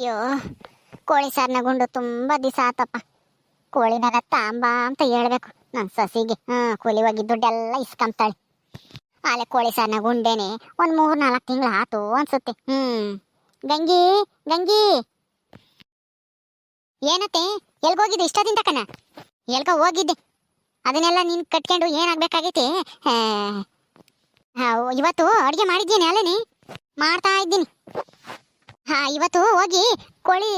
ಅಯ್ಯೋ, ಕೋಳಿ ಗುಂಡು ತುಂಬಾ ದಿವಸ ಆತಪ್ಪ. ಕೋಳಿ ನಗ ತಾಂಬಾ ಅಂತ ಹೇಳ್ಬೇಕು ನನ್ನ ಸಸಿಗೆ. ಹಾ ಕೂಲಿ ಹೋಗಿ ದುಡ್ಡೆಲ್ಲ ಇಸ್ಕಂತಾಳೆ ಆಲೆ ಕೋಳಿ ಸಾರ್ನ ಗುಂಡೇನೆ ಒಂದ್ ಮೂರ್ ನಾಲ್ಕು ತಿಂಗಳು ಆತು ಅನ್ಸುತ್ತೆ. ಹ್ಮ್. ಗಂಗಿ ಗಂಗಿ. ಏನತ್ತೆ? ಎಲ್ಗೋಗಿದ್ದೆ ಇಷ್ಟದಿಂದ ಕಣ? ಎಲ್ಗ ಹೋಗಿದ್ದೆ. ಅದನ್ನೆಲ್ಲ ನೀನ್ ಕಟ್ಕೊಂಡು ಏನಾಗ್ಬೇಕಾಗೈತಿ? ಇವತ್ತು ಅಡಿಗೆ ಮಾಡಿದ್ದೀನಿ ಅಲ್ಲೇನಿ? ಮಾಡ್ತಾ ಇದ್ದೀನಿ. ಹಾ, ಇವತ್ತು ಹೋಗಿ ಕೋಳಿ,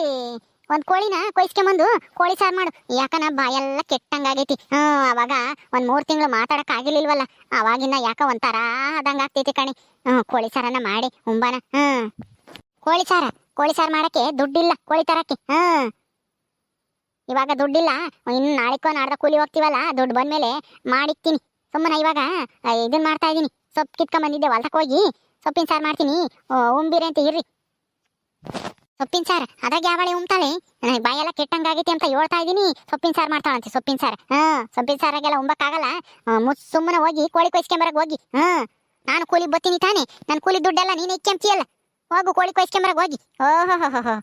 ಒಂದ್ ಕೋಳಿನ ಕೊಯ್ಸ್ಕೊಂಬಂದು ಕೋಳಿ ಸಾರು ಮಾಡು. ಯಾಕನ ಬಾಯೆಲ್ಲ ಕೆಟ್ಟಂಗಾಗೈತಿ ಹ್ಮ್, ಅವಾಗ ಒಂದ್ ಮೂರ್ ತಿಂಗಳು ಮಾತಾಡಕ್ ಅವಾಗಿನ ಯಾಕ ಒಂಥರ ಆದಂಗ ಆಗ್ತೈತಿ ಕಣಿ. ಹ್ಮ್, ಕೋಳಿ ಸಾರನ್ನ ಮಾಡಿ ಉಂಬಾನ. ಹ್ಮ್. ಕೋಳಿ ಸಾರ, ಕೋಳಿ ಸಾರು ಮಾಡಕ್ಕೆ ದುಡ್ಡಿಲ್ಲ ಕೋಳಿ ತರಕ್ಕೆ. ಹ್ಮ್. ಇವಾಗ ದುಡ್ಡಿಲ್ಲ, ಇನ್ನು ನಾಳೆಕೋ ನಾಡ್ದ ಕೂಲಿ ಹೋಗ್ತೀವಲ್ಲ, ದುಡ್ಡು ಬಂದ್ಮೇಲೆ ಮಾಡಿಕ್ತೀನಿ. ಸುಮ್ಮನೆ ಇವಾಗ ಇದನ್ನು ಇದನ್ ಮಾಡ್ತಾ ಇದೀನಿ. ಸೊಪ್ಪು ಕಿತ್ಕೊಂಡ್ ಬಂದಿದ್ದೆ ಹೊಲ್ದಕ್ಕೆ ಹೋಗಿ ಸೊಪ್ಪಿನ ಸಾರು ಮಾಡ್ತೀನಿ. ಉಂಬಿರಿ ಅಂತ ಇರ್ರಿ. ಸೊಪ್ಪಿನ ಸಾರ್ ಅದಾಗ ಯಾವಳೆ ನನಗೆ ಬಾಯೆಲ್ಲ ಕೆಟ್ಟಂಗಾಗೈತಿ ಅಂತ ಹೇಳ್ತಾ ಇದೀನಿ ಸೊಪ್ಪಿನ ಸಾರ್ ಮಾಡ್ತಾಳಂತೆ ಸೊಪ್ಪಿನ ಸಾರ್. ಹಾ, ಸೊಪ್ಪಿನ ಸಾರಾಗೆಲ್ಲ ಉಂಬಕ್ಕಾಗಲ್ಲ ಮುಸ್ ಸುಮ್ಮನೆ ಹೋಗಿ ಕೋಳಿ ಕೊಯ್ಸ್ಕೊಂಬರಕ್ಕೆ ಹೋಗಿ. ಹಾ, ನಾನು ಕೂಲಿ ಬತ್ತೀನಿ ತಾನೆ. ನನ್ನ ಕೂಲಿ ದುಡ್ಡೆಲ್ಲ ನೀನು ಇಕ್ಕೆಂಬ್ತಿಯಲ್ಲ? ಹೋಗು ಕೋಳಿ ಕೊಯ್ಸ್ಕೊಂಬರಕ್ಕೆ ಹೋಗಿ. ಓಹೋ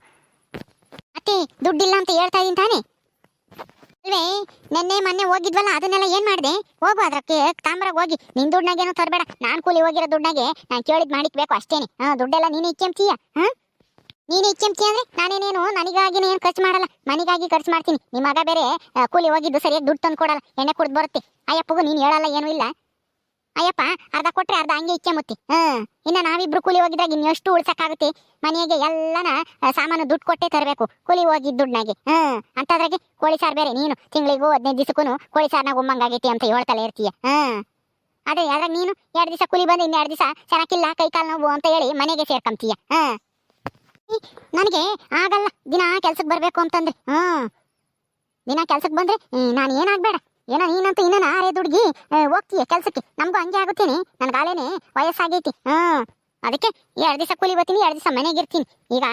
ಅತ್ತೆ, ದುಡ್ಡಿಲ್ಲ ಅಂತ ಹೇಳ್ತಾ ಇದೀನಿ ತಾನೆ. ಅಲ್ವೇ, ನೆನ್ನೆ ಮೊನ್ನೆ ಹೋಗಿದ್ವಲ್ಲ, ಅದನ್ನೆಲ್ಲ ಏನ್ ಮಾಡಿದೆ? ಹೋಗು ಅದ್ರಕ್ಕೆ, ತಾಮ್ರಾಗ ಹೋಗಿ. ನಿನ್ ದುಡ್ನಾಗೇನು ತರಬೇಡ. ನಾನ್ ಕೂಲಿ ಹೋಗಿರೋ ದುಡ್ಡಾಗೆ ನಾನು ಕೇಳಿದ್ ಮಾಡಿಕ್ಬೇಕು ಅಷ್ಟೇನೆ. ಹಾ, ದುಡ್ಡೆಲ್ಲ ನೀನೇ ಇಕ್ಕೆಂಬ್ತೀಯ? ಹಾ? ನೀನು ಇಕ್ಕೆಂಬ್ತಿ ಅಂದ್ರೆ ನಾನೇನೇನು? ನನಗಾಗಿ ಏನು ಖರ್ಚು ಮಾಡಲ್ಲ. ಮನೆಗಾಗಿ ಖರ್ಚು ಮಾಡ್ತೀನಿ. ನಿಮ್ಮ ಮಗ ಬೇರೆ ಕೂಲಿ ಹೋಗಿದ್ದು ಸರಿಯಾಗಿ ದುಡ್ಡು ತಂದು ಕೊಡಲ್ಲ. ಎಣ್ಣೆ ಕುಡ್ದು ಬರುತ್ತೆ. ಅಯ್ಯಪ್ಪಗೂ ನೀನು ಹೇಳಲ್ಲ, ಏನೂ ಇಲ್ಲ. ಅಯ್ಯಪ್ಪ, ಅರ್ಧ ಕೊಟ್ರೆ ಅರ್ಧ ಹಂಗೆ ಇಕ್ಕೆಂಬತ್ತಿ ಹ್ಮ್ ಇನ್ನ ನಾವಿಬ್ರು ಕೂಲಿ ಹೋಗಿದ್ರಾಗ ಇನ್ನೆಷ್ಟು ಉಳ್ಸಕ್ಕಾಗುತ್ತೆ ಮನೆಗೆ ಎಲ್ಲನ ಸಾಮಾನು ದುಡ್ಡು ಕೊಟ್ಟೆ ತರಬೇಕು. ಕೂಲಿ ಹೋಗಿದ್ದ ದುಡ್ನಾಗೆ ಹ್ಮ್ ಅಂತದ್ರಾಗೆ ಕೋಳಿ ಸಾರು ಬೇರೆ, ನೀನು. ತಿಂಗಳಿಗೂ ಹದಿನೈದು ದಿವಸಕ್ಕೂ ಕೋಳಿ ಸಾರ್ನಾಗ ಉಮ್ಮಂಗಾಗೈತಿ ಅಂತ ಹೇಳ್ತಲೇ ಇರ್ತೀಯ. ಹ್ಮ್ ಅದೇ, ಅದ್ರಾಗ ನೀನು ಎರಡು ದಿವಸ ಕೂಲಿ ಬಂದು ಇನ್ನೆರಡು ದಿವಸ ಚೆನ್ನಾಗಿಲ್ಲ ಕೈ ಕಾಲು ನೋವು ಅಂತ ಹೇಳಿ ಮನೆಗೆ ಸೇರ್ಕೊಂತೀಯ ಹ್ಮ್ ನನಗೆ ಆಗಲ್ಲ. ದಿನ ಕೆಲ್ಸಕ್ಕೆ ಬರ್ಬೇಕು ಅಂತಂದ್ರೆ ಹ್ಮ್. ದಿನ ಕೆಲ್ಸಕ್ಕೆ ಬಂದ್ರೆ ನಾನು ಏನಾಗ್ಬೇಡ. ಏನೋ ನೀನಂತೂ ಇನ್ನೇನ ಆರೇ ದುಡ್ಗಿ ಹೋಗ್ತೀಯ ಕೆಲ್ಸಕ್ಕೆ? ನಮಗೂ ಹಂಗೆ ಆಗುತ್ತೀನಿ. ನನಗೆ ಆಲೇನೆ ವಯಸ್ಸಾಗೈತಿ. ಹ್ಮ್. ಅದಕ್ಕೆ ಎರಡು ದಿವಸ ಕೂಲಿ ಬರ್ತೀನಿ ಎರಡು ದಿವಸ ಮನೆಗೆ ಇರ್ತೀನಿ. ಈಗ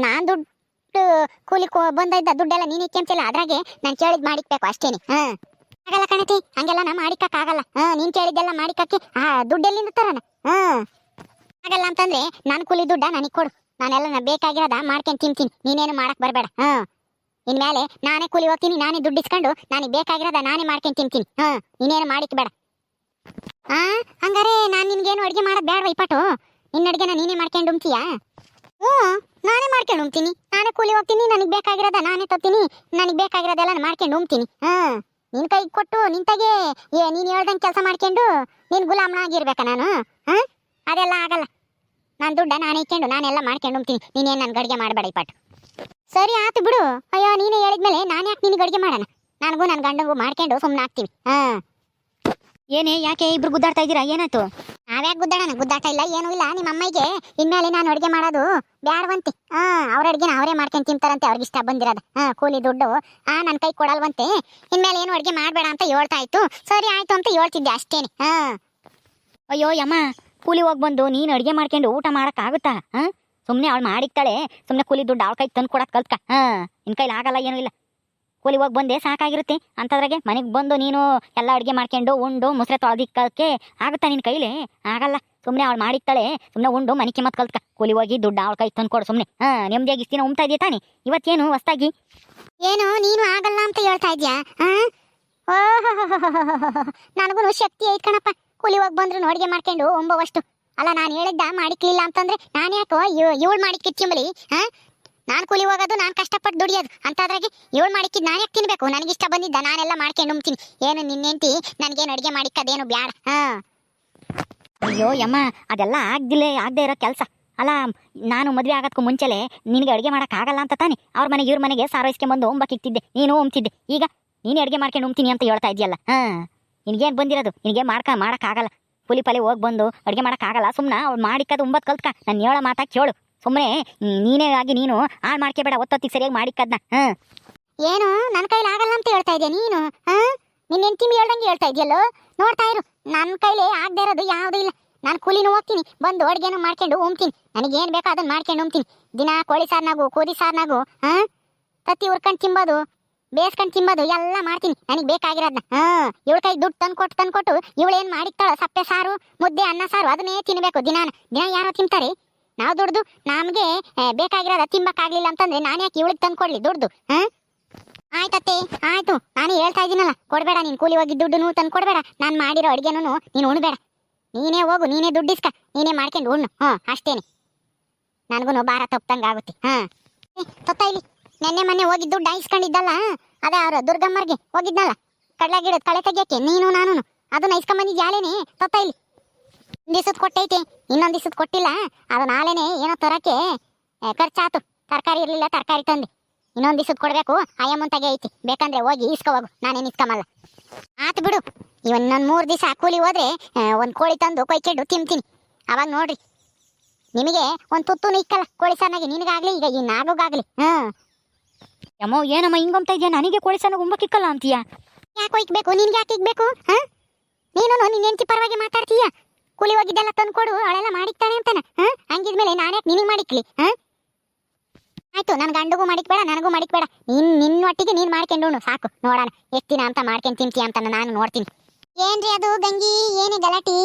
ನಾನ್ ದುಡ್ಡು ಕೂಲಿ ಬಂದಿದ್ದ ದುಡ್ಡೆಲ್ಲ ನೀನು ಇಕ್ಕೆಂತಿಲ್ಲ ಅದ್ರಾಗೆ ನಾನು ಕೇಳಿದ್ ಮಾಡಿಕ್ಬೇಕು ಅಷ್ಟೇನೆ. ಹ್ಮ್. ಆಗಲ್ಲ ಕಣತಿ, ಹಂಗೆಲ್ಲ ನಾ ಮಾಡಿಕ್ಕಾಗಲ್ಲ ಆಗಲ್ಲ. ಹ್ಮ್, ನೀನ್ ಕೇಳಿದ್ದೆಲ್ಲ ಮಾಡಿಕಕ್ಕೆ, ಆ, ದುಡ್ಡೆಲ್ಲಿಂದ ತರನ ಹ್ಮ್. ಆಗಲ್ಲ ಅಂತಂದ್ರೆ ನಾನು ಕೂಲಿ ದುಡ್ಡ ನನಗೆ ಕೊಡು. ನಾನೆಲ್ಲ ಬೇಕಾಗಿರೋದ ಮಾಡ್ಕೊಂಡು ತಿಂತೀನಿ. ನೀನೇನು ಮಾಡಕ್ ಬರಬೇಡ. ಹ್ಮ್ ಇನ್ಮೇಲೆ ನಾನೇ ಕೂಲಿ ಹೋಗ್ತೀನಿ, ನಾನೇ ದುಡ್ಡು ಇಸ್ಕೊಂಡು ನನಗೆ ಬೇಕಾಗಿರೋದ ನಾನೇ ಮಾಡ್ಕೊಂಡು ತಿಂತೀನಿ. ಹಾ ನೀನೇನು ಮಾಡಿಕ್ ಬೇಡ. ಆ, ಹಂಗಾರೆ ನಾನು ನಿನ್ಗೇನು ಅಡುಗೆ ಮಾಡೋದು ಬೇಡ ಇಪ್ಪಟ್ಟು ನಿನ್ನ ಅಡುಗೆನ ನೀನೇ ಮಾಡ್ಕೊಂಡು ಉಮ್ತೀಯಾ ಹ್ಞೂ, ನಾನೇ ಮಾಡ್ಕೊಂಡು ಉಮ್ತೀನಿ ನಾನೇ ಕೂಲಿ ಹೋಗ್ತೀನಿ, ನನಗೆ ಬೇಕಾಗಿರೋದ ನಾನೇ ತತ್ತೀನಿ ನನಗೆ ಬೇಕಾಗಿರೋದೆಲ್ಲ ಮಾಡ್ಕೊಂಡು ಉಮ್ತೀನಿ ಹಾಂ ನಿನ್ ಕೈಗೆ ಕೊಟ್ಟು ನಿಂತಾಗೆ ಏ, ನೀನು ಹೇಳ್ದಂಗೆ ಕೆಲಸ ಮಾಡ್ಕೊಂಡು ನೀನು ಗುಲಾಮನಾಗಿರ್ಬೇಕಾ ನಾನು? ಹಾಂ ಅದೆಲ್ಲ ಆಗಲ್ಲ. ನಾನು ದುಡ್ಡ ನಾನು ಇಕ್ಕೊಂಡು ನಾನೆಲ್ಲ ಮಾಡ್ಕೊಂಡು ಹೋಗ್ತೀನಿ ನೀನೇನು ನನ್ಗೆ ಅಡುಗೆ ಮಾಡಬೇಡ ಈ ಪಾಠ. ಸರಿ ಆತು ಬಿಡು. ಅಯ್ಯೋ ನೀನೇ ಹೇಳಿದ್ಮೇಲೆ ನಾನು ಯಾಕೆ ನಿನಗೆ ಅಡುಗೆ ಮಾಡೋಣ? ನನಗೂ ನನ್ನ ಗಂಡಗೂ ಮಾಡ್ಕೊಂಡು ಸುಮ್ಮನೆ ಹಾಕ್ತೀನಿ ಹಾಂ. ಏನೇ ಯಾಕೆ ಇಬ್ರು ಗುದ್ದಾಡ್ತಾ ಇದ್ದೀರಾ? ಏನಾಯ್ತು? ನಾವ್ಯಾಕೆ ಗುದ್ದಾಡೋಣ? ಗುದ್ದಾಟ ಇಲ್ಲ ಏನೂ ಇಲ್ಲ. ನಿಮ್ಮ ಅಮ್ಮಗೆ ಇನ್ಮೇಲೆ ನಾನು ಅಡುಗೆ ಮಾಡೋದು ಬ್ಯಾಡವಂತೆ. ಹಾಂ ಅವ್ರ ಅಡುಗೆನ ಅವರೇ ಮಾಡ್ಕೊಂಡು ತಿಂತಾರಂತೆ ಅವ್ರಿಗೆ ಇಷ್ಟ ಬಂದಿರೋದು. ಹಾಂ ಕೂಲಿ ದುಡ್ಡು. ಆ ನನ್ನ ಕೈ ಕೊಡಲ್ವಂತೆ. ಇನ್ಮೇಲೆ ಏನು ಅಡುಗೆ ಮಾಡಬೇಡ ಅಂತ ಹೇಳ್ತಾ ಇತ್ತು. ಸರಿ ಆಯ್ತು ಅಂತ ಹೇಳ್ತಿದ್ದೆ ಅಷ್ಟೇನೆ. ಹಾಂ. ಅಯ್ಯೋ ಯಮ್ಮ. ಕೂಲಿ ಹೋಗಿ ಬಂದು ನೀನು ಅಡುಗೆ ಮಾಡ್ಕೊಂಡು ಊಟ ಮಾಡಕ್ಕಾಗುತ್ತಾ ಹಾಂ? ಸುಮ್ಮನೆ ಅವಳು ಮಾಡಿಕ್ತಾಳೆ ಸುಮ್ಮನೆ ಕೂಲಿ ದುಡ್ಡು ಅವಳ ಕೈಗೆ ತಂದು ಕೊಡಕ್ಕೆ ಕಲ್ತ್ಕ? ಹಾಂ? ನಿನ್ನ ಕೈಲಿ ಆಗಲ್ಲ, ಏನೂ ಇಲ್ಲ. ಕೂಲಿ ಹೋಗಿ ಬಂದೆ ಸಾಕಾಗಿರುತ್ತೆ. ಅಂಥದ್ರಾಗೆ ಮನೆಗೆ ಬಂದು ನೀನು ಎಲ್ಲ ಅಡುಗೆ ಮಾಡ್ಕೊಂಡು ಉಂಡು, ಮುಸ್ರೆ ತೊಳೆದಿಕ್ಕಕ್ಕೆ ಆಗುತ್ತಾ ನಿನ್ನ ಕೈಲಿ? ಆಗಲ್ಲ. ಸುಮ್ಮನೆ ಅವಳು ಮಾಡಿಕ್ತಾಳೆ ಸುಮ್ಮನೆ ಉಂಡು ಮನೆಗೆ ಮತ್ತೆ ಕಲ್ತ್ಕ. ಕೂಲಿ ಹೋಗಿ ದುಡ್ಡು ಅವಳ ಕೈ ತಂದು ಕೊಡು ಸುಮ್ಮನೆ ಹಾಂ ನೆಮ್ಮದಿಯಾಗಿ ಇಷ್ಟಿನ ಉಮ್ತಾ ಇದೆಯಾ ತಾನೆ? ಇವತ್ತೇನು ಹೊಸ್ತಾಗಿ ಏನು, ನೀನು ಆಗಲ್ಲ ಅಂತ ಹೇಳ್ತಾ ಇದೆಯಾ? ಹಾಂ? ಓಹೋ ನನಗೂ ಶಕ್ತಿ ಐತ್ ಕಣಪ್ಪ. ಕೂಲಿ ಹೋಗಿ ಬಂದ್ರು ಅಡುಗೆ ಮಾಡ್ಕೊಂಡು ಒಂಬವಷ್ಟು. ಅಲ್ಲ, ನಾನು ಹೇಳಿದ್ದ ಮಾಡಿಕ್ಲಿಲ್ಲ ಅಂತಂದ್ರೆ ನಾನು ಯಾಕೋ ಇವಳು ಮಾಡಿಕ್ಕಿತ್ಕೊಂಬಲಿ ಹಾ? ನಾನು ಕೂಲಿ ಹೋಗೋದು ನಾನು ಕಷ್ಟಪಟ್ಟು ದುಡಿಯೋದು. ಅಂತಾದ್ರಾಗೆ ಇವಳು ಮಾಡಿಕ್ಕಿದ್ದು ನಾನು ಯಾಕೆ ತಿನ್ಬೇಕು? ನನಗಿಷ್ಟ ಬಂದಿದ್ದ, ನಾನೆಲ್ಲ ಮಾಡ್ಕೊಂಡು ಉಮ್ತೀನಿ ಏನು ನಿನ್ನೆಂತಿ ನನಗೇನು ಅಡುಗೆ ಮಾಡಿಕ್ಕದೇನು ಬ್ಯಾಡ. ಹಾಂ. ಅಯ್ಯೋ, ಯಮ್ಮ, ಅದೆಲ್ಲ ಆಗ್ದಿಲ್ಲ, ಆಗದೆ ಇರೋ ಕೆಲಸ. ಅಲ್ಲ, ನಾನು ಮದುವೆ ಆಗೋದಕ್ಕೂ ಮುಂಚೆಲೆ ನಿನಗೆ ಅಡುಗೆ ಮಾಡೋಕ್ಕಾಗಲ್ಲ ಅಂತ ತಾನೆ. ಅವ್ರ ಮನೆಗೆ, ಇವ್ರ ಮನೆಗೆ ಸಾರೈಸ್ಕೊಂಬಂದು ಉಂಬಕ್ಕಿತ್ತಿದ್ದೆ ನೀನು ಉಮ್ತಿದ್ದೆ. ಈಗ ನೀನು ಅಡುಗೆ ಮಾಡ್ಕೊಂಡು ಉಮ್ತೀನಿ ಅಂತ ಹೇಳ್ತಾ ಇದೆಯಲ್ಲ ಹಾಂ. ನಿನಗೇನು ಬಂದಿರೋದು? ನಿನಗೆ ಮಾಡ್ಕ, ಮಾಡೋಕ್ಕಾಗಲ್ಲ. ಪುಲಿ ಪಲಿ ಹೋಗಿ ಬಂದು ಅಡುಗೆ ಮಾಡೋಕ್ಕಾಗಲ್ಲ. ಸುಮ್ಮನೆ ಅವ್ಳು ಮಾಡಿಕ್ಕದು ಒಂಬತ್ತು ಕಲ್ತ್ಕ. ನಾನು ಹೇಳೋ ಮಾತಾ ಕೇಳು. ಸುಮ್ಮನೆ ನೀನೇ ಆಗಿ ನೀನು ಹಾಳು ಮಾಡ್ಕೋಬೇಡ. ಒತ್ತೊತ್ತಿಗೆ ಸರಿಯಾಗಿ ಮಾಡಿಕ್ಕದ್ನ. ಹಾಂ. ಏನು? ನನ್ನ ಕೈಲಿ ಆಗಲ್ಲ ಅಂತ ಹೇಳ್ತಾ ಇದೆಯಾ ನೀನು? ಹಾಂ? ನಿನ್ನ ಹೆಂಡತಿ ಹೇಳ್ದಂಗೆ ಹೇಳ್ತಾ ಇದೆಯಲ್ಲೋ? ನೋಡ್ತಾ ಇರು. ನನ್ನ ಕೈಲಿ ಆಗದೆ ಇರೋದು ಯಾವುದೂ ಇಲ್ಲ. ನಾನು ಕೂಲಿನೂ ಹೋಗ್ತೀನಿ. ಬಂದು ಅಡುಗೆನೂ ಮಾಡ್ಕೊಂಡು ಉಮ್ತೀನಿ. ನನಗೇನು ಬೇಕೋ ಅದನ್ನು ಮಾಡ್ಕೊಂಡು ಉಮ್ತೀನಿ. ದಿನ ಕೋಳಿ ಸಾರ್ನಾಗು, ಕೋದಿ ಸಾರ್ನಾಗು, ಹಾಂ? ತತ್ತಿ ಹುರ್ಕೊಂಡು ತಿಂಬೋದು. ಬೇಸ್ಕೊಂಡು ತಿಂಬೋದು ಎಲ್ಲ ಮಾಡ್ತೀನಿ. ನನಗೆ ಬೇಕಾಗಿರೋದನ್ನ ಹಾ, ಇವಳ ಕೈ ದುಡ್ಡು ತಂದು ಕೊಟ್ಟು ತಂದು ಕೊಟ್ಟು ಇವಳೇನು ಮಾಡಿಕ್ತಾಳ ಸಪ್ಪೆ ಸಾರು, ಮುದ್ದೆ, ಅನ್ನ ಸಾರು, ಅದನ್ನೇ ತಿನ್ನಬೇಕು ದಿನಾನ. ದಿನ ಯಾರೋ ತಿಂತಾರೆ. ನಾವು ದುಡ್ದು ನಮಗೆ ಬೇಕಾಗಿರೋದ ತಿಂಬಕ್ಕಾಗಲಿಲ್ಲ ಅಂತಂದ್ರೆ ನಾನು ಯಾಕೆ ಇವಳಿಗೆ ತಂದು ಕೊಡ್ಲಿ ದುಡ್ದು, ಹಾ? ಆಯ್ತತ್ತೆ, ಆಯ್ತು. ನಾನು ಹೇಳ್ತಾ ಇದ್ದೀನಲ್ಲ, ಕೊಡ್ಬೇಡ ನೀನು ಕೂಲಿ ಹೋಗಿ ದುಡ್ಡು ತಂದು ಕೊಡ್ಬೇಡ ನಾನು ಮಾಡಿರೋ ಅಡುಗೆನೂ ನೀನು ಉಣ್ಬೇಡ. ನೀನೇ ಹೋಗು, ನೀನೇ ದುಡ್ಡು ಇಸ್ಕ ನೀನೇ ಮಾಡ್ಕೊಂಡು ಉಣ್ಣು. ಹ್ಞೂ ಅಷ್ಟೇನೆ. ನನಗೂ ಭಾರ ತಪ್ಪಂಗೆ ಆಗುತ್ತೆ ಹಾಂ ತೊತ್ತ ನೆನ್ನೆ ಮೊನ್ನೆ ಹೋಗಿ ದುಡ್ಡು ಇಸ್ಕೊಂಡಿದ್ದಲ್ಲ ಅದೇ ಅವ್ರ ದುರ್ಗಮ್ಮರ್ಗೆ ಹೋಗಿದ್ನಲ್ಲ? ಕಡಲೆ ಗಿಡದ ಕಳೆ ತೆಗಿಯಕ್ಕೆ ನೀನು ನಾನು ಅದನ್ನ ಇಸ್ಕೊಂಬಂದಿದ್ದು ಯಾಲೇನೆ ತೊತ್ತ ಇಲ್ಲಿ. ದಿವಸದ ಕೊಟ್ಟೈತಿ. ಇನ್ನೊಂದು ದಿವಸದ ಕೊಟ್ಟಿಲ್ಲ. ಅದು ನಾಳೆನೆ ಏನೋ ತರಕ್ಕೆ. ಖರ್ಚಾತು. ತರಕಾರಿ ಇರಲಿಲ್ಲ, ತರಕಾರಿ ತಂದು. ಇನ್ನೊಂದು ದಿವಸದ ಕೊಡಬೇಕು. ಆಯಮ್ಮಂತಾಗೆ ಐತಿ. ಬೇಕಂದ್ರೆ ಹೋಗಿ ಇಸ್ಕೊ ಹೋಗು. ನಾನೇನು ಇಸ್ಕೊಂಬಲ್ಲ ಆತು ಬಿಡು. ಇವನ್ ನನ್ ಮೂರು ದಿವಸ ಕೂಲಿ ಹೋದ್ರೆ ಒಂದು ಕೋಳಿ ತಂದು ಕೊಯ್ಕೆಂಡು ತಿಂತೀನಿ. ಅವಾಗ ನೋಡ್ರಿ. ನಿಮಗೆ ಒಂದು ತುತ್ತು ಇಕ್ಕಲ್ಲ ಕೋಳಿ ಸಣ್ಣಗೆ. ನಿನಗಾಗ್ಲಿ, ಈಗ ಈ ನಾಗೋಗಾಗ್ಲಿ. ಹಾಂ ಯಮ್ಮೋ, ಏನಮ್ಮ ಹಿಂಗಂತ ಇದೆಯಾ? ನನಗೆ ಕೋಳಿ ಸಣ್ಣ ಉಂಬಕ್ಕಿಕ್ಕಲ್ಲ ಅಂತೀಯ? ಯಾಕೆ ಇಕ್ಬೇಕು? ನಿನ್ಗೆ ಯಾಕೆ ಇಕ್ಬೇಕು, ಹಾ? ನೀನು ನಿನ್ನ ಹೆಂಡತಿ ಪರವಾಗಿ ಮಾತಾಡ್ತೀಯ? ಕೂಲಿ ಹೋಗಿದ್ದೆಲ್ಲ ತಂದು ಕೊಡು ಅವಳೆಲ್ಲ ಮಾಡಿಕ್ತಾನೆ ಅಂತಾನ, ಹಾ? ಹಂಗಿದ್ಮೇಲೆ ಯಾಕ ನಿನಗೆ ಮಾಡಿಕ್ಲಿ, ಹಾ? ಆಯ್ತು ನನ್ನ ಗಂಡಗೂ ಮಾಡಿಕ್ಬೇಡ, ನನಗೂ ಮಾಡಿಕ್ಬೇಡ. ನಿನ್ ನಿನ್ನ ಒಟ್ಟಿಗೆ ನೀನು ಮಾಡ್ಕೊಂಡು ಸಾಕು, ನೋಡೋಣ. ಎಷ್ಟು ದಿನ ಅಂತ ಮಾಡ್ಕೊಂಡು ತಿಂತೀಯ ಅಂತ ನಾನು ನೋಡ್ತೀನಿ. ಏನ್ರಿ ಅದು, ಗಂಗಿ? ಏನೇ ಗಲಾಟಿ?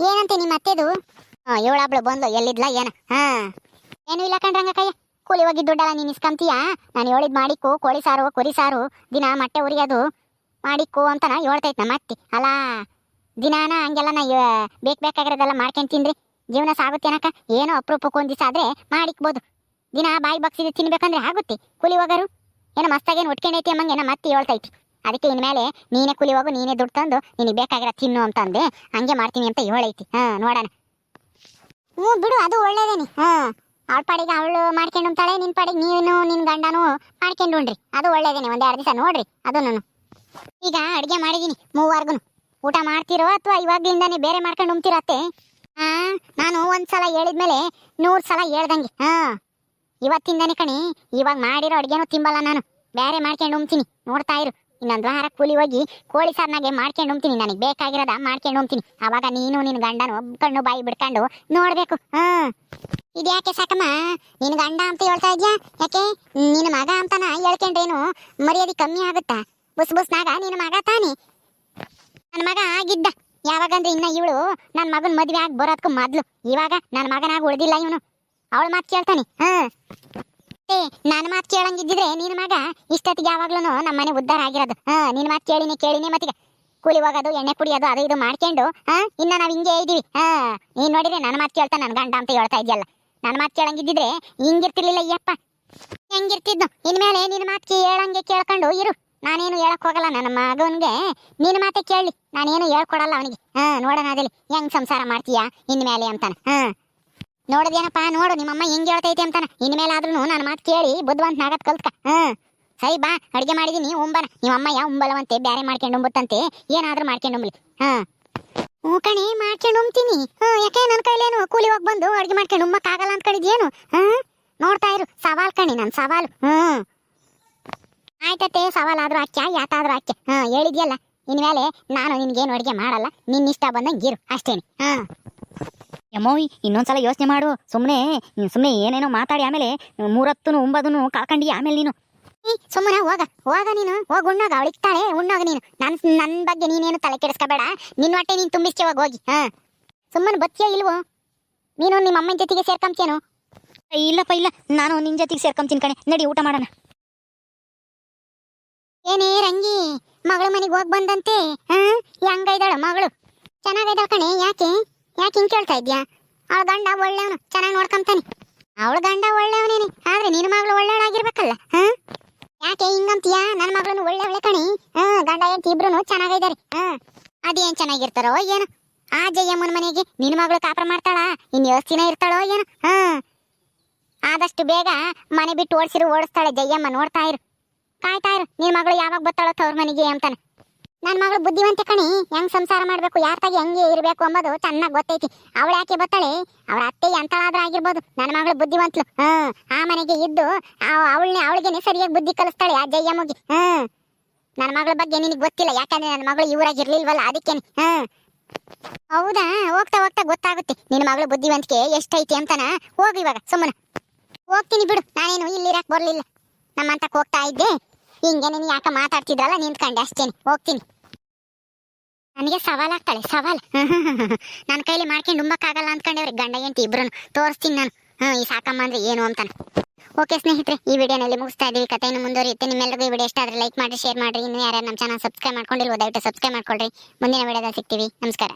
ಏನಂತೆ ನಿಮ್ಮ ಅತ್ತೆದು? ಹಾ ಇವಳೊಬ್ಳು ಬಂದ್ಲು, ಎಲ್ಲಿದ್ಲ, ಏನ? ಹಾ. ಏನು ಇಲ್ಲ ಕಣ್ರಂಗ ಕೂಲಿ ಹೋಗಿ ದುಡ್ಡಲ್ಲ, ನೀನು ಇಸ್ಕಂತೀಯ? ನಾನು ಹೇಳಿದ್ ಮಾಡಿಕ್ಕು ಕೋಳಿ ಸಾರು, ಕುರಿ ಸಾರು, ದಿನ ಮೊಟ್ಟೆ ಉರಿಯೋದು ಮಾಡಿಕ್ಕು ಅಂತನ ಹೇಳ್ತೈತ್ ನಮ್ಮ ಅತ್ತಿ. ಅಲ್ಲ ದಿನಾನ ಹಂಗೆಲ್ಲ ನಾ ಬೇಕು ಬೇಕ್ ಬೇಕಾಗಿರೋದೆಲ್ಲ ಮಾಡ್ಕೊಂಡ್ ತಿನ್ರಿ ಜೀವನ ಸಾಗುತ್ತೇನಕ್ಕ ಏನೋ ಅಪರೂಪಕ್ಕೆ ಒಂದು ದಿವಸ ಆದ್ರೆ ಮಾಡಿಕ್ಬೋದು. ದಿನ ಬಾಯಿ ಬಗ್ಸಿದ್ದು ತಿನ್ಬೇಕಂದ್ರೆ ಆಗುತ್ತೆ. ಕೂಲಿ ಹೋಗರು, ಏನೋ ಮಸ್ತಾಗೇನು ಉಟ್ಕೊಂಡೈತಿ ಅಮ್ಮಂಗೆ ನಮ್ಮ ಅತ್ತಿ ಹೇಳ್ತೈತಿ ಅದಕ್ಕೆ ಇನ್ಮೇಲೆ ನೀನೇ ಕೂಲಿ ಹೋಗು, ನೀನೇ ದುಡ್ಡು ತಂದು, ನಿನಗೆ ಬೇಕಾಗಿರೋ ತಿನ್ನು ಅಂತ ಅಂದೆ. ಹಂಗೆ ಮಾಡ್ತೀನಿ ಅಂತ ಹೇಳೈತಿ ಹಾ, ನೋಡೋಣ. ಹ್ಞೂ ಬಿಡು, ಅದು ಒಳ್ಳೇದೇನಿ. ಹಾ. ಅವಳ ಪಾಡಿಗೆ ಅವಳು ಮಾಡ್ಕೊಂಡು ತಾಳೆ ನಿನ್ ಪಾಡಿಗೆ ನೀನು, ನಿನ್ ಗಂಡನು ಮಾಡ್ಕೊಂಡು ಉಣ್ರಿ ಅದು ಒಳ್ಳೇದೇನೆ ಒಂದ್ ಎರಡು ದಿವಸ ನೋಡ್ರಿ ಅದು ನಾನು ಈಗ ಅಡ್ಗೆ ಮಾಡಿದೀನಿ, ಮೂವರ್ಗುನು. ಊಟ ಮಾಡ್ತಿರೋ ಅಥವಾ ಇವಾಗ್ಲಿಂದಾನೇ ಬೇರೆ ಮಾಡ್ಕೊಂಡು ಅತ್ತೆ? ಹಾ ನಾನು ಒಂದ್ಸಲ ಹೇಳಿದ್ಮೇಲೆ ನೂರ್ ಸಲ ಹೇಳ್ದಂಗೆ, ಹಾ. ಇವತ್ತಿಂದಾನೆ ಕಣಿ, ಇವಾಗ ಮಾಡಿರೋ ಅಡುಗೆನೂ ತಿಂಬಲ್ಲ ನಾನು. ಬೇರೆ ಮಾಡ್ಕೊಂಡು ಉಣ್ತೀನಿ, ನೋಡ್ತಾ ಇರು. ಇನ್ನೊಂದು ವಾರ ಕೂಲಿ ಹೋಗಿ ಕೋಳಿ ಸಾರ್ನಾಗೆ ಮಾಡ್ಕೊಂಡು ಉಣ್ತೀನಿ. ನನಗೆ ಬೇಕಾಗಿರೋದ ಮಾಡ್ಕೊಂಡು ಉಣ್ತೀನಿ. ಅವಾಗ ನೀನು, ನಿನ್ ಗಂಡನು ಕಣ್ಣು ಬಾಯಿ ಬಿಡ್ಕೊಂಡು ನೋಡ್ಬೇಕು. ಹಾ. ಇದ್ಯಾಕೆ ಸಾಕಮ್ಮ? ನಿನ್ ಗಂಡ ಅಂತ ಹೇಳ್ತಾ ಇದ್ಯಾ? ಯಾಕೆ? ನಿನ್ನ ಮಗ ಅಂತನ ಹೇಳ್ಕೊಂಡ್ರೇನು ಮರ್ಯಾದೆ ಕಮ್ಮಿ ಆಗುತ್ತಾ? ಬುಸ್ ಬುಸ್ನಾಗ ನಿನ್ನ ಮಗ ತಾನೆ? ನನ್ನ ಮಗ ಆಗಿದ್ದ. ಯಾವಾಗಂದ್ರೆ ಇನ್ನ ಇವಳು ನನ್ನ ಮಗನ ಮದ್ವೆ ಆಗಿ ಬರೋದಕ್ಕೂ ಮೊದ್ಲು. ಇವಾಗ ನನ್ನ ಮಗನಾಗ ಉಳ್ದಿಲ್ಲ ಇವನು. ಅವಳು ಮಾತು ಕೇಳ್ತಾನೆ. ಹಾ. ಏ ನನ್ನ ಮಾತು ಕೇಳಂಗಿದ್ದಿದ್ರೆ ನಿನ್ನ ಮಗ ಇಷ್ಟೊತ್ತಿಗೆ ಯಾವಾಗ್ಲೂ ನಮ್ಮ ಮನೆ ಉದ್ದಾರ ಆಗಿರೋದು. ಹಾ ನಿನ್ನ ಮಾತು ಕೇಳಿನಿ ಕೇಳಿನಿ ಮತ್ತೀಗ. ಕೂಲಿ ಹೋಗೋದು ಎಣ್ಣೆ ಕುಡಿಯೋದು ಅದು ಇದು ಮಾಡ್ಕೊಂಡು, ಹಾ, ಇನ್ನ ನಾವ್ ಹಿಂಗೆ ಇದೀವಿ. ಹಾ, ನೀನ್ ನೋಡಿದ್ರೆ ನನ್ನ ಮಾತು ಕೇಳ್ತಾ ನನ್ನ ಗಂಡ ಅಂತ ಹೇಳ್ತಾ ಇದೆಯಲ್ಲ. ನನ್ನ ಮಾತು ಕೇಳಂಗಿದ್ದಿದ್ರೆ ಹಿಂಗಿರ್ತಿರ್ಲಿಲ್ಲ ಅಯ್ಯಪ್ಪ ಹೆಂಗಿರ್ತಿದ್ನು? ಇನ್ಮೇಲೆ ನಿನ್ನ ಮಾತು ಕೇಳಂಗೆ ಕೇಳ್ಕೊಂಡು ಇರು. ನಾನೇನು ಹೇಳಕ್ ಹೋಗಲ್ಲ ನನ್ನ ಮಗನ್ಗೆ. ನಿನ್ನ ಮಾತೆ ಕೇಳಿ. ನಾನೇನು ಹೇಳ್ಕೊಡಲ್ಲ ಅವನಿಗೆ. ಹಾ, ನೋಡೋಣ ಅದಲ್ಲಿ ಹೆಂಗ್ ಸಂಸಾರ ಮಾಡ್ತೀಯಾ ಇನ್ಮೇಲೆ ಅಂತಾನೆ. ಹಾ. ನೋಡದೇನಪ್ಪ, ನೋಡು, ನಿಮ್ಮಮ್ಮ ಹೆಂಗ್ ಹೇಳ್ತೈತೆ ಅಂತಾನ. ಇನ್ಮೇಲಾದ್ರೂ ನನ್ನ ಮಾತು ಕೇಳಿ ಬುದ್ಧವಂತ ನಾಗತ್ ಕಲ್ತ್ಕ. ಹಾ. ಸರಿ ಬಾ, ಅಡಿಗೆ ಮಾಡಿದೀನಿ ಉಂಬನ. ನಿಮ್ಮಮ್ಮ ಯಾವ ಉಂಬಲವಂತೆ, ಬ್ಯಾರೆ ಮಾಡ್ಕೊಂಡು ಉಂಬುತ್ತಂತೆ. ಏನಾದ್ರೂ ಮಾಡ್ಕೊಂಡು ಉಂಬಲಿ. ಹ್ಞೂ ಕಣಿ, ಮಾಡ್ಕೊಂಡು ಉಂಬ್ತೀನಿ. ಹ್ಞೂ, ಯಾಕೆ ನನ್ನ ಕೈಲೇನು ಕೂಲಿ ಹೋಗಿ ಬಂದು ಅಡಿಗೆ ಮಾಡ್ಕೊಂಡು ಉಂಬಕ್ಕಾಗಲ್ಲ ಆಗಲ್ಲ ಹ್ಞೂ ನೋಡ್ತಾ ಇರು, ಸವಾಲ್ ಕಣಿ ನನ್ನ ಸವಾಲು. ಹ್ಮ್ ಆಯ್ತತೆ ಸವಾಲಾದರೂ ಹಾಕ್ಯ, ಯಾತಾದ್ರೂ ಹಾಕ್ಯ. ಹಾ, ಹೇಳಿದ್ಯಲ್ಲ, ಇನ್ಮೇಲೆ ನಾನು ನಿನ್ಗೇನು ಅಡಿಗೆ ಮಾಡಲ್ಲ, ನಿನ್ನಿಷ್ಟ ಬಂದಂಗೆ ಇರು, ಅಷ್ಟೇನೆ. ಹಾ. ಯಮ್ಮೋ ಇನ್ನೊಂದ್ಸಲ ಯೋಚನೆ ಮಾಡು. ಸುಮ್ಮನೆ ಸುಮ್ಮನೆ ಏನೇನೋ ಮಾತಾಡಿ ಆಮೇಲೆ ಮೂರತ್ತುನು ಒಂಬದನು ಕಳ್ಕೊಂಡು ಆಮೇಲೆ ನೀನು. ಸುಮ್ಮನೆ ಹೋಗ. ಹೋಗ ನೀನು. ಹೋಗಿ ಉಣ್ಣೋಗ. ಅವಳಿಕ್ತಾಳೆ ಉಣ್ಣೋಗ ನೀನು. ನನ್ ನನ್ನ ಬಗ್ಗೆ ನೀನೇನು ತಲೆ ಕೆಡಿಸ್ಕೋಬೇಡ. ನಿನ್ನ ಹೊಟ್ಟೆ ನೀನು ತುಂಬಿಸ್ತೀವಾಗ ಹೋಗಿ ಹಾ. ಸುಮ್ಮನೆ ಬತ್ತಿಯ ಇಲ್ವೋ? ನೀನು ನಿಮ್ಮ ಅಮ್ಮನ ಜೊತೆಗೆ ಸೇರ್ಕೊಂತೇನು ಇಲ್ಲಪ್ಪ ಇಲ್ಲ. ನಾನು ನಿನ್ ಜೊತೆಗೆ ಸೇರ್ಕೊಂತೀನಿ ಕಣೆ. ನಡಿ ಊಟ ಮಾಡೋಣ. ಏನೇ ರಂಗಿ ಮಗಳ ಮನೆಗೆ ಹೋಗಿ ಬಂದಂತೆ ಹಾ? ಹೆಂಗೈದಾಳ ಮಗಳು? ಚೆನ್ನಾಗೈದಾಳ ಕಣೆ ಯಾಕೆ? ಯಾಕೆ ಕೇಳ್ತಾ ಇದ್ಯಾ? ಅವಳ ಗಂಡ ಒಳ್ಳೆಯವನು, ಚೆನ್ನಾಗಿ ನೋಡ್ಕೊಂತಾನೆ. ಅವಳ ಗಂಡ ಒಳ್ಳೆಯವನೇನೆ, ಆದ್ರೆ ನಿನ್ನ ಮಗಳು ಒಳ್ಳೆಯವಳಾಗಿರ್ಬೇಕಲ್ಲ, ಹಾ? ಯಾಕೆ ಹಿಂಗಂತೀಯಾ? ನನ್ನ ಮಗಳನ್ನು ಒಳ್ಳೆಯವಳೆ ಕಣಿ, ಹಾ? ಗಂಡ ಹೆಂಡತಿ ಇಬ್ರು ಚೆನ್ನಾಗಿದ್ದಾರೆ, ಹಾ? ಅದೇನ್ ಚೆನ್ನಾಗಿರ್ತಾರೋ ಏನು? ಆ ಜಯಮ್ಮನ ಮನೆಗೆ ನಿನ್ನ ಮಗಳು ಕಾಪರ ಮಾಡ್ತಾಳ? ಇನ್ ಎಷ್ಟು ದಿನ ಇರ್ತಾಳೋ ಏನು, ಹಾ? ಆದಷ್ಟು ಬೇಗ ಮನೆ ಬಿಟ್ಟು ಓಡಿಸಿರು, ಓಡಿಸ್ತಾಳೆ ಜಯಮ್ಮ, ನೋಡ್ತಾ ಇರು. ಕಾಯ್ತಾ ಇರು ನಿನ್ ಮಗಳು ಯಾವಾಗ ಬರ್ತಾಳೋ ತವ್ರ ಮನೆಗೆ ಅಂತಾನೆ. ನನ್ನ ಮಗಳು ಬುದ್ಧಿವಂತೆ ಕಣಿ, ಹೆಂಗ್ ಸಂಸಾರ ಮಾಡ್ಬೇಕು, ಯಾರ ತಾಗಿ ಹೆಂಗೆ ಇರ್ಬೇಕು ಅಂಬೋದು ಚೆನ್ನಾಗಿ ಗೊತ್ತೈತಿ. ಅವಳ ಯಾಕೆ ಬತ್ತಳೆ? ಅವಳ ಅತ್ತೆ ಎಂತಳಾದ್ರೂ ಆಗಿರ್ಬೋದು ನನ್ನ ಮಗಳು ಬುದ್ಧಿವಂತಲು. ಹ್ಮ್ ಆ ಮನೆಗೆ ಇದ್ದು ಅವಳನ್ನ ಅವಳಿಗೆನೆ ಸರಿಯಾಗಿ ಬುದ್ಧಿ ಕಲಿಸ್ತಾಳೆ ಆ ಜಯ್ಯಮ್ಮಗೆ ಹ್ಮ್ ನನ್ನ ಮಗಳ ಬಗ್ಗೆ ನಿನಗೆ ಗೊತ್ತಿಲ್ಲ, ಯಾಕಂದ್ರೆ ನನ್ನ ಮಗಳು ಇವರಾಗಿ ಇರ್ಲಿಲ್ವಲ್ಲ ಅದಕ್ಕೇನೆ. ಹ್ಮ್ ಹೌದಾ? ಹೋಗ್ತಾ ಹೋಗ್ತಾ ಗೊತ್ತಾಗುತ್ತೆ ನಿನ್ನ ಮಗಳು ಬುದ್ಧಿವಂತಿಕೆ ಎಷ್ಟೈತಿ ಅಂತನ? ಹೋಗು ಇವಾಗ, ಸುಮ್ಮನೆ. ಹೋಗ್ತೀನಿ ಬಿಡು, ನಾನೇನು ಇಲ್ಲಿರಾಕ್ ಬರ್ಲಿಲ್ಲ. ನಮ್ಮಂತಕ್ಕೆ ಹೋಗ್ತಾ ಇದ್ದೆ. ಹಿಂಗೆ ನೀನು ಯಾಕೆ ಮಾತಾಡ್ತಿದ್ರಲ್ಲ, ನಿಂತ್ಕೊಂಡೆ ಅಷ್ಟೇನೆ. ಹೋಗ್ತೀನಿ. ನನಗೆ ಸವಾಲಾಗ್ತಾಳೆ ಸವಾಲ್. ನನ್ನ ಕೈಲಿ ಮಾಡ್ಕೊಂಡು ಉಂಬಕ್ಕಾಗಲ್ಲ ಅಂದ್ಕೊಂಡವ್ರಿ, ಗಂಡ ಎಂಟಿ ಇಬ್ರು ತೋರಿಸ್ತೀನಿ ನಾನು. ಹ್ಞೂ ಈ ಸಾಕಮ್ಮ ಅಂದರೆ ಏನು ಅಂತಾನೆ. ಓಕೆ ಸ್ನೇಹಿತರೆ, ಈ ವಿಡಿಯೋನಲ್ಲಿ ಮುಗಿಸ್ತಾ ಇದೀವಿ. ಕಥೆಯನ್ನು ಮುಂದುವರಿಯುತ್ತೆ. ನಿಮ್ಮೆಲ್ಲರಿಗೂ ಈ ವಿಡಿಯೋ ಇಷ್ಟ ಆದರೆ ಲೈಕ್ ಮಾಡಿ ಶೇರ್ ಮಾಡಿ ಇನ್ನು ಯಾರ್ಯಾರು ನಮ್ಮ ಚಾನಲ್ ಸಬ್ಸ್ಕ್ರೈಬ್ ಮಾಡ್ಕೊಂಡಿಲ್ವೋ, ದಯವಿಟ್ಟು ಸಬ್ಸ್ಕ್ರೈಬ್ ಮಾಡ್ಕೊಳ್ರಿ. ಮುಂದಿನ ವಿಡಿಯೋದಲ್ಲಿ ಸಿಗ್ತೀವಿ. ನಮಸ್ಕಾರ.